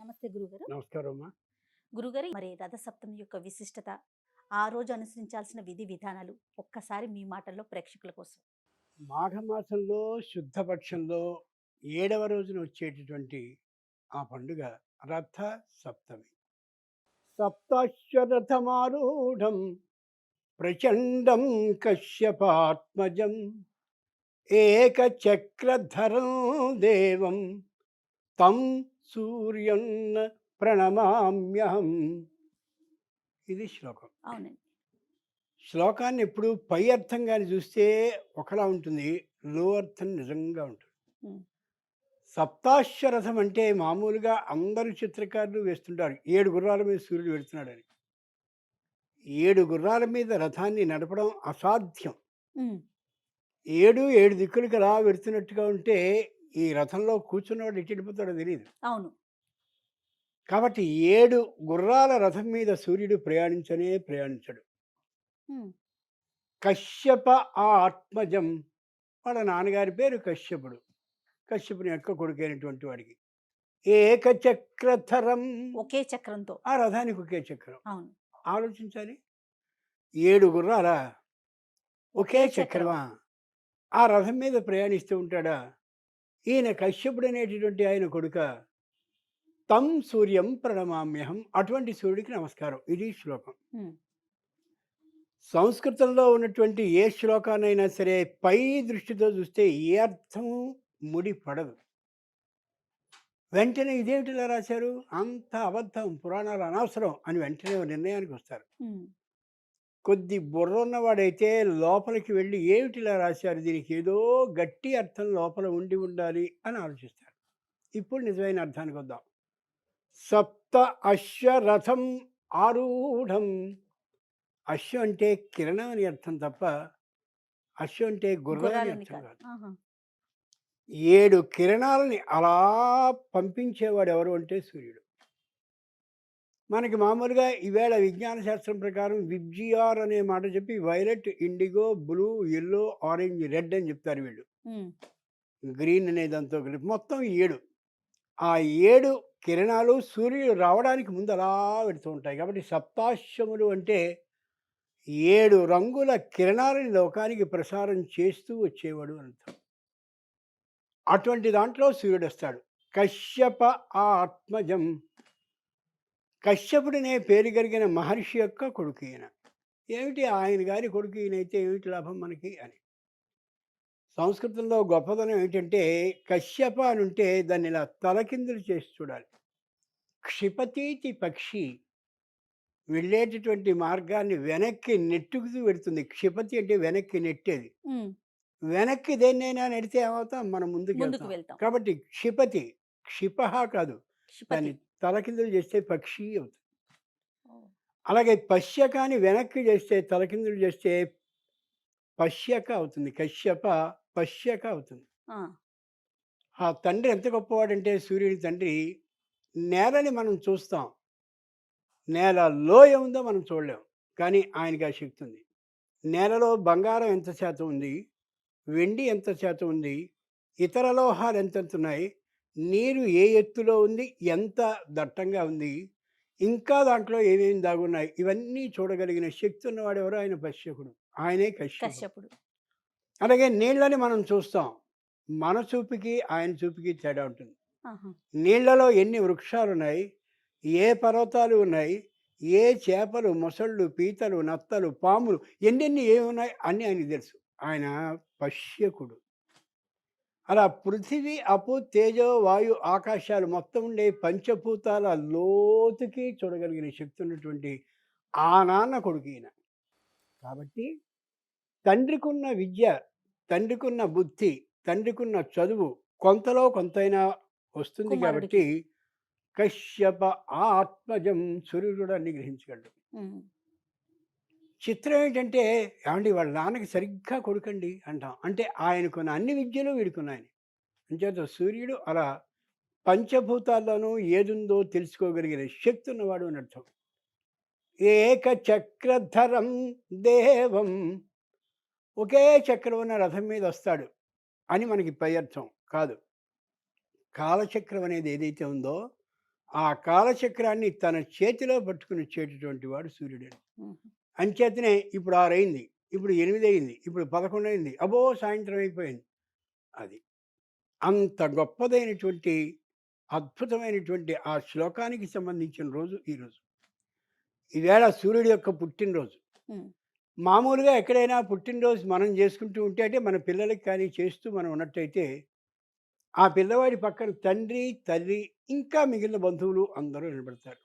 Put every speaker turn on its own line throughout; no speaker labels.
నమస్తే గురుగారు.
నమస్కారం అమ్మా
గురుగారు మరి రథసప్తమి యొక్క విశిష్టత ఆ రోజు అనుసరించాల్సిన విధి విధానాలు ఒక్కసారి మీ మాటల్లో ప్రేక్షకుల కోసం.
మాఘమాసంలో శుద్ధపక్షంలో ఏడవ రోజున వచ్చేటటువంటి ఆ పండుగ రథ సప్తమి సప్తాశ్వరథమారూఢం ప్రచండం కశ్యపాత్మజం ఏకచక్రధరం దేవం తం సూర్యన్న ప్రణమామ్యహం. ఇది శ్లోకం.
అవునండి.
శ్లోకాన్ని ఎప్పుడు పై అర్థం కానీ చూస్తే ఒకలా ఉంటుంది లో అర్థం నిజంగా ఉంటుంది. సప్తాశ్వరథం అంటే మామూలుగా అందరు చిత్రకారులు వేస్తుంటారు ఏడు గుర్రాల మీద సూర్యుడు వెళుతున్నాడని. ఏడు గుర్రాల మీద రథాన్ని నడపడం అసాధ్యం. ఏడు ఏడు దిక్కులకి రా వెళుతున్నట్టుగా ఉంటే ఈ రథంలో కూర్చున్నవాడు వెళ్ళిపోతాడో తెలియదు
అవును.
కాబట్టి ఏడు గుర్రాల రథం మీద సూర్యుడు ప్రయాణించనే ప్రయాణించడు. కశ్యప ఆత్మజం వాళ్ళ నాన్నగారి పేరు కశ్యపుడు. కశ్యపుని యొక్క కొడుకైనటువంటి వాడికి. ఏకచక్రధరం.
ఒకే చక్రంతో.
ఆ రథానికి ఒకే చక్రం.
అవును.
ఆలోచించాలి. ఏడు గుర్రాలా? ఒకే చక్రమా? ఆ రథం మీద ప్రయాణిస్తూ ఉంటాడా? ఈయన కశ్యపుడు అనేటటువంటి ఆయన కొడుక తం సూర్యం ప్రణమామ్యహం అటువంటి సూర్యుడికి నమస్కారం. ఇది శ్లోకం. సంస్కృతంలో ఉన్నటువంటి ఏ శ్లోకానైనా సరే పై దృష్టితో చూస్తే ఏ అర్థము ముడి పడదు. వెంటనే ఇదేమిటి ఇలా రాశారు? అంత అబద్ధం పురాణాలు అనవసరం అని వెంటనే నిర్ణయానికి వస్తారు. కొద్ది బుర్ర ఉన్నవాడైతే లోపలికి వెళ్ళి ఏమిటి ఇలా రాశారు? దీనికి ఏదో గట్టి అర్థం లోపల ఉండి ఉండాలి అని ఆలోచిస్తారు ఇప్పుడు నిజమైన అర్థానికి వద్దాం. సప్త అశ్వరథం ఆరూఢం. అశ్వం అంటే కిరణం అని అర్థం తప్ప అశ్వం అంటే గుర్రం అని అర్థం
కాదు.
ఏడు కిరణాలని అలా పంపించేవాడు ఎవరు అంటే సూర్యుడు. మనకి మామూలుగా ఈవేళ విజ్ఞాన శాస్త్రం ప్రకారం విబ్జిఆర్ అనే మాట చెప్పి violet indigo blue yellow orange red అని చెప్తారు వీళ్ళు. గ్రీన్ అనే దాంతో కలిపి మొత్తం ఏడు. ఆ ఏడు కిరణాలు సూర్యుడు రావడానికి ముందు అలా పెడుతూ ఉంటాయి. కాబట్టి సప్తాశ్వములు అంటే ఏడు రంగుల కిరణాలని లోకానికి ప్రసారం చేస్తూ వచ్చేవాడు అర్థం. అటువంటి దాంట్లో సూర్యుడు వస్తాడు. కశ్యప ఆత్మజం కశ్యపుడనే పేరు కలిగిన మహర్షి యొక్క కొడుకు ఈయన. ఏమిటి ఆయన గారి కొడుకు ఈయనైతే? ఏమిటి లాభం మనకి అని. సంస్కృతంలో గొప్పదనం ఏంటంటే కశ్యప అని ఉంటే దాన్ని ఇలా తలకిందులు చేసి చూడాలి. క్షిపతీతి పక్షి వెళ్ళేటటువంటి మార్గాన్ని వెనక్కి నెట్టుకుతూ వెడుతుంది క్షిపతి అంటే వెనక్కి నెట్టేది. వెనక్కి దేన్నైనా నెడితే ఏమవుతాం? మనం ముందుకు వెళ్తాం. కాబట్టి క్షిపతి క్షిపహ కాదు. దాన్ని తలకిందులు చేస్తే పక్షి అవుతుంది. అలాగే పశ్యకాని వెనక్కి చేస్తే తలకిందులు చేస్తే పశ్యక అవుతుంది. కశ్యప పశ్యక అవుతుంది.
ఆ,
తండ్రి ఎంత గొప్పవాడంటే సూర్యుడి తండ్రి నేలని మనం చూస్తాం. నేల లోయ ఉందో మనం చూడలేం. కానీ ఆయనకి ఆ శక్తి ఉంది. నేలలో బంగారం ఎంత శాతం ఉంది? వెండి ఎంత శాతం ఉంది? ఇతర లోహాలు ఎంతెంత ఉన్నాయి? నీరు ఏ ఎత్తులో ఉంది ఎంత దట్టంగా ఉంది ఇంకా దాంట్లో ఏమేమి దాగున్నాయి ఇవన్నీ చూడగలిగిన శక్తి ఉన్నవాడు ఎవరు? ఆయన పశ్యకుడు ఆయనే కశ్యపుడు.
కశ్యపుడు.
అలాగే నీళ్ళని మనం చూస్తాం. మన చూపుకి ఆయన చూపుకి తేడా ఉంటుంది. నీళ్ళలో ఎన్ని వృక్షాలు ఉన్నాయి ఏ పర్వతాలు ఉన్నాయి ఏ చేపలు మొసళ్ళు పీతలు నత్తలు పాములు ఎన్నెన్ని ఏమి ఉన్నాయి అన్నీ ఆయనకి తెలుసు. ఆయన పశ్యకుడు అలా పృథివీ అపు తేజో వాయు ఆకాశాలు మొత్తం ఉండే పంచభూతాల లోతుకి చూడగలిగిన శక్తి ఉన్నటువంటి ఆ నాన్న కొడుకు ఈయన. కాబట్టి తండ్రికున్న విద్య తండ్రికున్న బుద్ధి తండ్రికున్న చదువు కొంతలో కొంతైనా వస్తుంది. కాబట్టి కశ్యప ఆత్మజం సూర్యుడు అన్ని గ్రహించగలడు చిత్రం ఏంటంటే ఏమండి వాళ్ళ నాన్నకి సరిగ్గా కొడుకండి అంటాం. అంటే ఆయనకున్న అన్ని విద్యలు వీడుకున్నాయని. అంచేత సూర్యుడు అలా పంచభూతాల్లోనూ ఏదుందో తెలుసుకోగలిగిన శక్తి ఉన్నవాడు అని అర్థం. ఏక చక్రధరం దేవం. ఒకే చక్రం ఉన్న రథం మీద వస్తాడు అని మనకి పై అర్థం కాదు. కాలచక్రం అనేది ఏదైతే ఉందో ఆ కాలచక్రాన్ని తన చేతిలో పట్టుకుని వచ్చేటటువంటి వాడు సూర్యుడు అంచేతనే ఇప్పుడు ఆరైంది ఇప్పుడు ఎనిమిది అయింది ఇప్పుడు పదకొండు అయింది అబో సాయంత్రం అయిపోయింది. అది అంత గొప్పదైనటువంటి అద్భుతమైనటువంటి ఆ శ్లోకానికి సంబంధించిన రోజు ఈరోజు ఈవేళ సూర్యుడి యొక్క పుట్టినరోజు. మామూలుగా ఎక్కడైనా పుట్టినరోజు మనం చేసుకుంటూ ఉంటే అంటే మన పిల్లలకి కానీ చేస్తూ మనం ఉన్నట్టయితే ఆ పిల్లవాడి పక్కన తండ్రి తల్లి ఇంకా మిగిలిన బంధువులు అందరూ నిలబడతారు.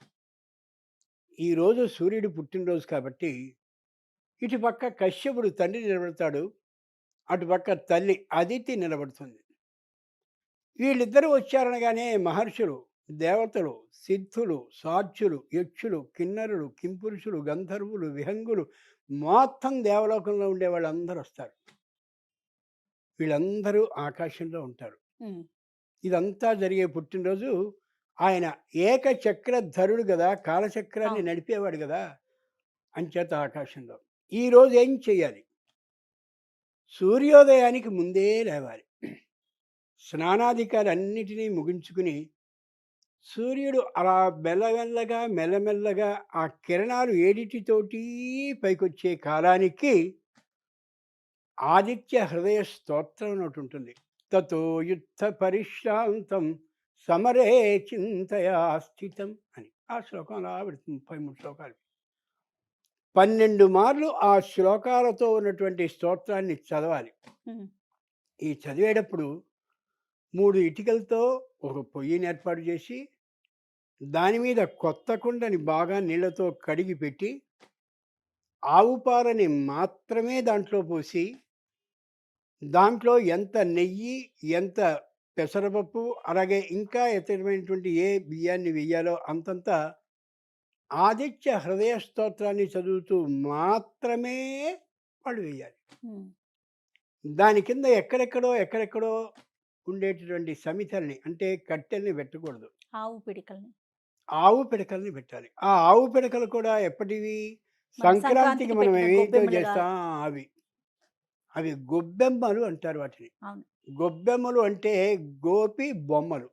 ఈరోజు సూర్యుడు పుట్టినరోజు కాబట్టి ఇటు పక్క కశ్యపుడు తండ్రి నిలబడతాడు అటుపక్క తల్లి అదితి నిలబడుతుంది. వీళ్ళిద్దరూ వచ్చారనగానే మహర్షులు దేవతలు సిద్ధులు సాధ్యులు యక్షులు కిన్నరులు కింపురుషులు గంధర్వులు విహంగులు మొత్తం దేవలోకంలో ఉండే వాళ్ళందరూ వస్తారు. వీళ్ళందరూ ఆకాశంలో ఉంటారు. ఇదంతా జరిగే పుట్టినరోజు ఆయన ఏకచక్రధరుడు కదా కాలచక్రాన్ని. నడిపేవాడు కదా అంచేత ఆకాశంలో. ఈరోజు ఏం చెయ్యాలి? సూర్యోదయానికి ముందే లేవాలి. స్నానాధికారి అన్నిటినీ ముగించుకుని సూర్యుడు అలా మెల్లమెల్లగా మెల్లమెల్లగా ఆ కిరణాలు ఏడిటితోటి పైకొచ్చే కాలానికి ఆదిత్య హృదయ స్తోత్రం ఒకటి ఉంటుంది. తతో యుద్ధ పరిశ్రాంతం సమరే చింతయా స్థితం అని ఆ శ్లోకం అలా పెడుతుంది ముప్పై మూడు శ్లోకాలు. పన్నెండు మార్లు ఆ శ్లోకాలతో ఉన్నటువంటి స్తోత్రాన్ని చదవాలి. ఈ చదివేటప్పుడు మూడు ఇటుకలతో ఒక పొయ్యిని ఏర్పాటు చేసి దాని మీద కొత్త కుండని బాగా నీళ్ళతో కడిగి పెట్టి ఆవు పాలని మాత్రమే దాంట్లో పోసి దాంట్లో ఎంత నెయ్యి ఎంత పెసరపప్పు అలాగే ఇంకా ఇతరమైనటువంటి ఏ బియ్యాన్ని వెయ్యాలో అంతంత ఆదిత్య హృదయ స్తోత్రాన్ని చదువుతూ మాత్రమే వాళ్ళు వేయాలి దాని కింద ఎక్కడెక్కడో ఎక్కడెక్కడో ఉండేటటువంటి సమితల్ని అంటే కట్టెల్ని పెట్టకూడదు.
ఆవు పిడికల్ని.
ఆవు పిడకల్ని పెట్టాలి. ఆ ఆవు పిడకలు కూడా ఎప్పటివి? సంక్రాంతికి మనం
గొబ్బెమ్మలుగా.
చేస్తాం అవి. అవి గొబ్బెమ్మలు అంటారు వాటిని. గొబ్బెమ్మలు అంటే గోపి బొమ్మలు.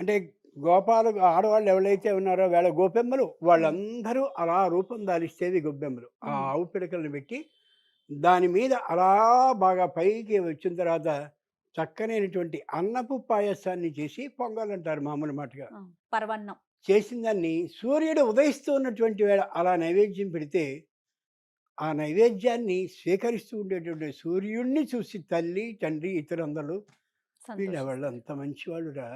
అంటే గోపాలు ఆడవాళ్ళు ఎవరైతే ఉన్నారో వాళ్ళ గోపెమ్మలు వాళ్ళందరూ అలా రూపం దాలిస్తేవి గొబ్బెమ్మలు. ఆ. ఆవు పిడకలను పెట్టి దాని మీద అలా బాగా పైకి వచ్చిన తర్వాత చక్కనైనటువంటి అన్నపు పాయసాన్ని చేసి పొంగల్ అంటారు మామూలు మాటగా.
పరవన్నం.
చేసిన దాన్ని సూర్యుడు ఉదయిస్తూ ఉన్నటువంటి వేళ అలా నైవేద్యం పెడితే ఆ నైవేద్యాన్ని స్వీకరిస్తూ ఉండేటువంటి సూర్యుడిని చూసి తల్లి తండ్రి ఇతరులందరూ వీళ్ళ వాళ్ళు. అంత మంచివాళ్ళురా.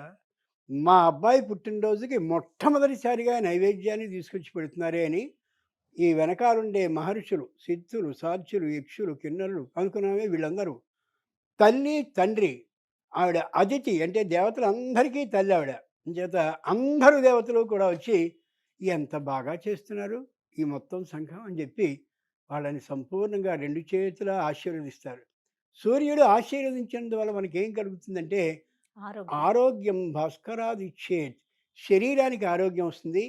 మా అబ్బాయి పుట్టినరోజుకి మొట్టమొదటిసారిగా నైవేద్యాన్ని తీసుకొచ్చి పెడుతున్నారే అని ఈ వెనకాలండే మహర్షులు సిద్ధులు సాధ్యులు యక్షులు కిన్నరులు అనుకున్నామే వీళ్ళందరూ. తల్లి తండ్రి ఆవిడ అతిథి అంటే దేవతలందరికీ తల్లి ఆవిడ. చేత అందరూ దేవతలు కూడా వచ్చి ఎంత బాగా చేస్తున్నారు ఈ మొత్తం సంఘం అని చెప్పి వాళ్ళని సంపూర్ణంగా రెండు చేతుల ఆశీర్వదిస్తారు. సూర్యుడు ఆశీర్వదించినందువల్ల మనకి ఏం కలుగుతుందంటే
ఆరోగ్యం.
ఆరోగ్యం భాస్కరాదిచ్చేత్ శరీరానికి ఆరోగ్యం వస్తుంది.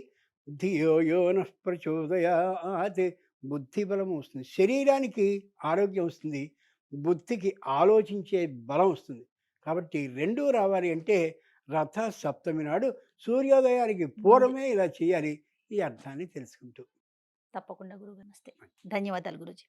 ధియో యోన ప్రచోదయాత్. బుద్ధి బలం వస్తుంది. శరీరానికి ఆరోగ్యం వస్తుంది. బుద్ధికి ఆలోచించే బలం వస్తుంది. కాబట్టి రెండూ రావాలి అంటే రథ సప్తమి నాడు సూర్యోదయానికి పూర్వమే ఇలా చేయాలి ఈ అర్థాన్ని తెలుసుకుంటూ.
తప్పకుండా గురువు నమస్తే. ధన్యవాదాలు గురుజీ.